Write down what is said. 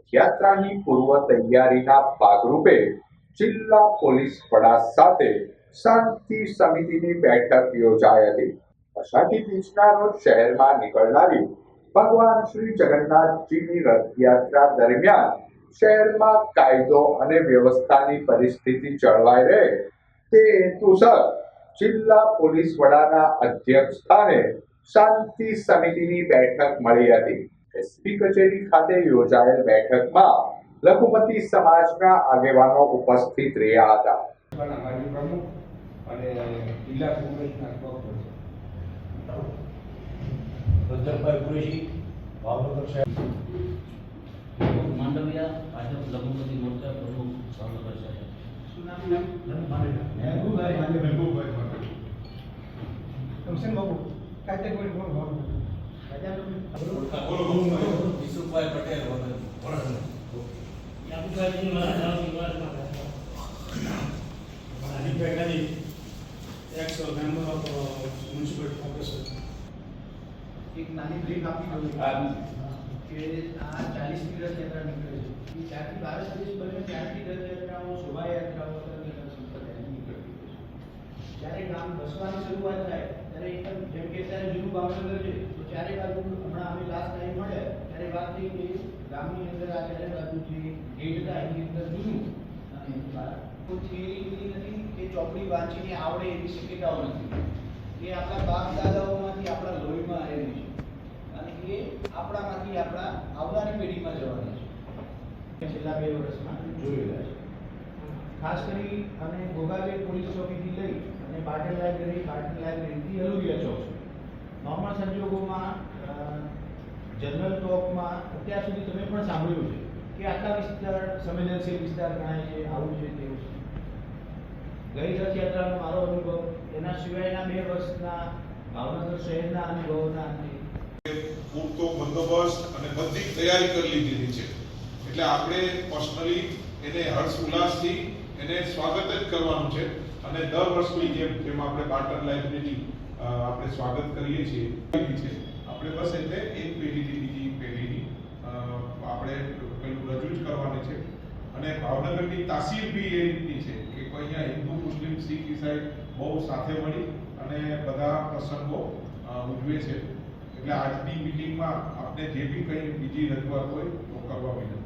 રથયાત્રાની પૂર્વ તૈયારીના ભાગરૂપે જિલ્લા પોલીસ વડા સાથે શાંતિ સમિતિની બેઠક યોજાઈ હતી. અષાઢી બીજના રોજ શહેરમાં નીકળનારી ભગવાન શ્રી જગન્નાથજીની રથયાત્રા દરમિયાન શહેરમાં કાયદો અને વ્યવસ્થાની પરિસ્થિતિ જળવાઈ રહે તે હેતુસર જિલ્લા પોલીસ વડાના અધ્યક્ષ સ્થાને શાંતિ સમિતિની બેઠક મળી હતી. એસપી કચેરી ખાતે યોજાયેલ બેઠકમાં લઘુમતી સમાજના આગેવાનો ઉપસ્થિત રહ્યા હતા તાલુકાના માજી પ્રમુખ અને જિલ્લા કોંગ્રેસના સ્પોક્સપર્સન રજતભાઈ કુરેશી ભાવનગર શહેર માંડવિયા ભાજપ લઘુમતી મોરચા પ્રમુખ ભાવનગર શહેર મહેબૂબભાઈ માન્ય મહેબૂબભાઈ માટે કમસેન બાબુ કાયદેસર બોલ બોલ બોલો Patel Hardikbhai Gandhi ex member of municipal corporation એક નાની બ્રેક આપી દઉં. કે આ ચાલીસમી યાત્રા નીકળે છે. જ્યારથી ભારત દેશ બન્યો ત્યારથી રથયાત્રાઓ શોભાયાત્રાઓ નીકળતી જ્યારે ગામ બસવાની શરૂઆત થાય ત્યારે એકદમ જેમ કે ભાવનગર છે તો ચારે બાજુ હમણાં અમે લાસ્ટ ટાઈમ મળે, ત્યારે વાત થઈ કે ગામની અંદર આ ચારે બાજુ જે ગેટ હતા, એની અંદર જૂનું. અને થિયરી એવી નથી કે ચોપડી વાંચીને આવડે એવી શક્યતાઓ નથી. એ આપણા બાપ દાદાઓમાંથી આપણા લોહીમાં આવેલી છે. અને એ આપણામાંથી આપણા આવનારી પેઢીમાં જવાની છે. છેલ્લા બે વર્ષમાં જોયેલા છે. ખાસ કરી અને ગોગાવેલ પોલીસ ચોકીથી લઈ અને પાટણ લાઇબ્રેરી પાટણ લાઇબ્રેરીથી અલુગિયા ચોક. સંજોગોમાં જનરલ ટોકમાં અત્યાર સુધી તમે પણ સાંભળ્યું છે કે આટલા વિસ્તાર, સંવેદનશીલ વિસ્તાર ગણાય છે, આવું છે, તેવું છે. ગઈ રથયાત્રાનો મારો અનુભવ, એના સિવાયના બે વર્ષના ભાવનગર શહેરના અનુભવના પૂરતો બંદોબસ્ત અને બધી તૈયારી કરી લીધેલી છે. એટલે આપણે પર્સનલી એને હર્ષ ઉલ્લાસથી એને સ્વાગત જ કરવાનું છે. અને દર વર્ષની જેમ જેમ આપણે પાટણ લાઇબ્રેરી આપણે સ્વાગત કરીએ છીએ. છે. આપણે બસ એટલે એક પેઢીથી બીજી પેઢીની આપણે પેલું રજૂ જ કરવાની છે. અને ભાવનગરની તાસીર બી એ રીતની છે કે કોઈ અહીંયા હિન્દુ, મુસ્લિમ, શીખ, ઈસાઈ બહુ સાથે મળી અને બધા પ્રસંગો ઉજવે છે. એટલે આજની મિટિંગમાં આપણે જે બી કંઈ બીજી રજૂઆત હોય તો કરવા વિનંતી.